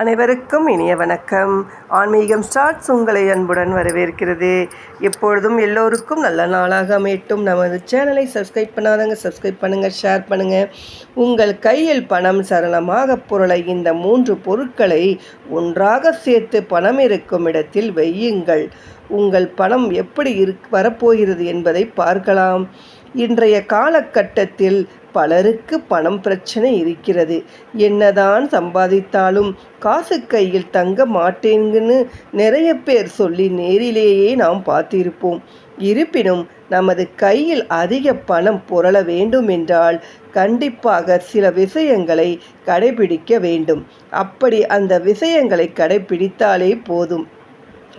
அனைவருக்கும் இனிய வணக்கம். ஆன்மீகம் ஸ்டார்ட்ஸ் உங்களை அன்புடன் வரவேற்கிறது. எப்பொழுதும் எல்லோருக்கும் நல்ல நாளாக அமையட்டும். நமது சேனலை சப்ஸ்கிரைப் பண்ணாதங்க சப்ஸ்கிரைப் பண்ணுங்கள் ஷேர் பண்ணுங்கள் உங்கள் கையில் பணம் சரளமாக பொருளை இந்த மூன்று பொருட்களை ஒன்றாக சேர்த்து பணம் இருக்கும் இடத்தில் வையுங்கள். உங்கள் பணம் எப்படி இரு வரப்போகிறது என்பதை பார்க்கலாம். இன்றைய காலகட்டத்தில் பலருக்கு பணம் பிரச்சனை இருக்கிறது. என்னதான் சம்பாதித்தாலும் காசு கையில் தங்க மாட்டேங்குன்னு நிறைய பேர் சொல்லி நேரிலேயே நாம் பார்த்திருப்போம். இருப்பினும் நமது கையில் அதிக பணம் புரள வேண்டும் என்றால் கண்டிப்பாக சில விஷயங்களை கடைபிடிக்க வேண்டும். அப்படி அந்த விஷயங்களை கடைபிடித்தாலே போதும்.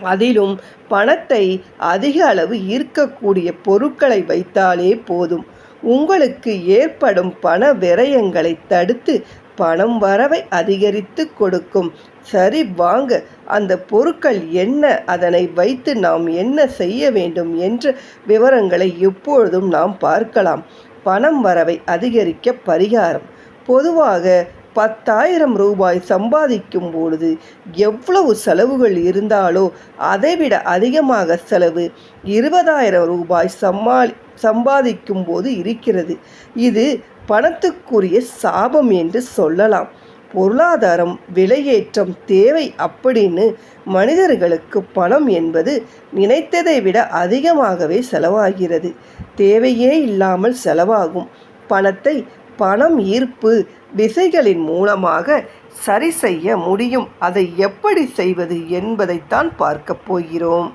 அதிலும் பணத்தை அதிக அளவு ஈர்க்கக்கூடிய பொருட்களை வைத்தாலே போதும். உங்களுக்கு ஏற்படும் பண விரயங்களை தடுத்து பணம் வரவை அதிகரித்து கொடுக்கும். சரி வாங்க. அந்த பொருட்கள் என்ன? அதனை வைத்து நாம் என்ன செய்ய வேண்டும் என்ற விவரங்களை எப்பொழுதும் நாம் பார்க்கலாம். பணம் வரவை அதிகரிக்க பரிகாரம். பொதுவாக பத்தாயிரம் ரூபாய் சம்பாதிக்கும் பொழுது எவ்வளவு செலவுகள் இருந்தாலோ அதைவிட அதிகமாக செலவு இருபதாயிரம் ரூபாய் சம்மாளி சம்பாதிக்கும் போது இருக்கிறது. இது பணத்துக்குரிய சாபம் என்று சொல்லலாம். பொருளாதாரம் விலையேற்றம் தேவை அப்படின்னு மனிதர்களுக்கு பணம் என்பது நினைத்ததை விட அதிகமாகவே செலவாகிறது. தேவையே இல்லாமல் செலவாகும். பணத்தை பணம் ஈர்ப்பு விசைகளின் மூலமாக சரி செய்ய முடியும். அதை எப்படி செய்வது என்பதைத்தான் பார்க்க போகிறோம்.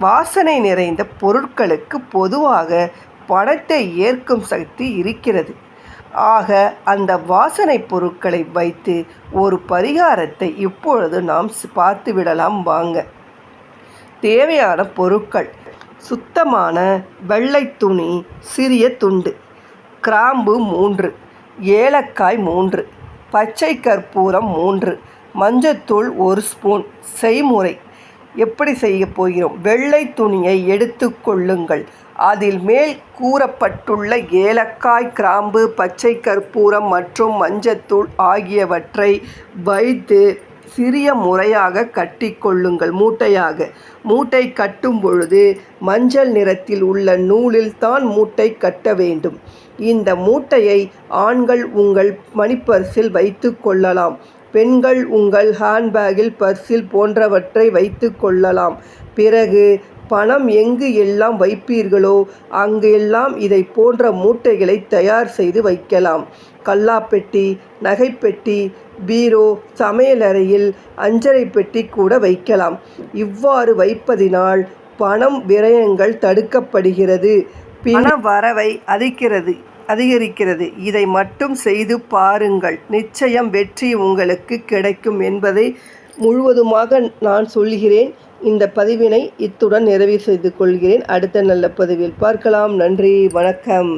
வாசனை நிறைந்த பொருட்களுக்கு பொதுவாக பணத்தை ஏற்கும் சக்தி இருக்கிறது. ஆக அந்த வாசனை பொருட்களை வைத்து ஒரு பரிகாரத்தை இப்பொழுது நாம் பார்த்து விடலாம் வாங்க. தேவையான பொருட்கள். சுத்தமான வெள்ளை துணி சிறிய துண்டு. கிராம்பு மூன்று ஏலக்காய் மூன்று பச்சை கற்பூரம் மூன்று மஞ்சத்தூள் ஒரு ஸ்பூன். செய்முறை. எப்படி செய்ய போகிறோம்? வெள்ளை துணியை எடுத்து கொள்ளுங்கள். அதில் மேல் கூறப்பட்டுள்ள ஏலக்காய் கிராம்பு பச்சை கற்பூரம் மற்றும் மஞ்சத்தூள் ஆகியவற்றை வைத்து சிறிய முறையாக கட்டி கொள்ளுங்கள். மூட்டையாக. மூட்டை கட்டும் பொழுது மஞ்சள் நிறத்தில் உள்ள நூலில் தான் மூட்டை கட்ட வேண்டும். இந்த மூட்டையை ஆண்கள் உங்கள் மணிப்பர்சில் வைத்து கொள்ளலாம். பெண்கள் உங்கள் ஹேண்ட்பேக்கில் பர்சில் போன்றவற்றை வைத்து கொள்ளலாம். பிறகு பணம் எங்கு எல்லாம் வைப்பீர்களோ அங்கு எல்லாம் இதை போன்ற மூட்டைகளை தயார் செய்து வைக்கலாம். கல்லாப்பெட்டி நகைப்பெட்டி பீரோ சமையலறையில் அஞ்சரை பெட்டி கூட வைக்கலாம். இவ்வாறு வைப்பதினால் பணம் விரயங்கள் தடுக்கப்படுகிறது. பண வரவை அதிக்கிறது அதிகரிக்கிறது. இதை மட்டும் செய்து பாருங்கள். நிச்சயம் வெற்றி உங்களுக்கு கிடைக்கும் என்பதை முழுவதுமாக நான் சொல்கிறேன் இந்த பதிவினை இத்துடன் நிறைவு செய்து கொள்கிறேன். அடுத்த நல்ல பதிவில் பார்க்கலாம். நன்றி வணக்கம்.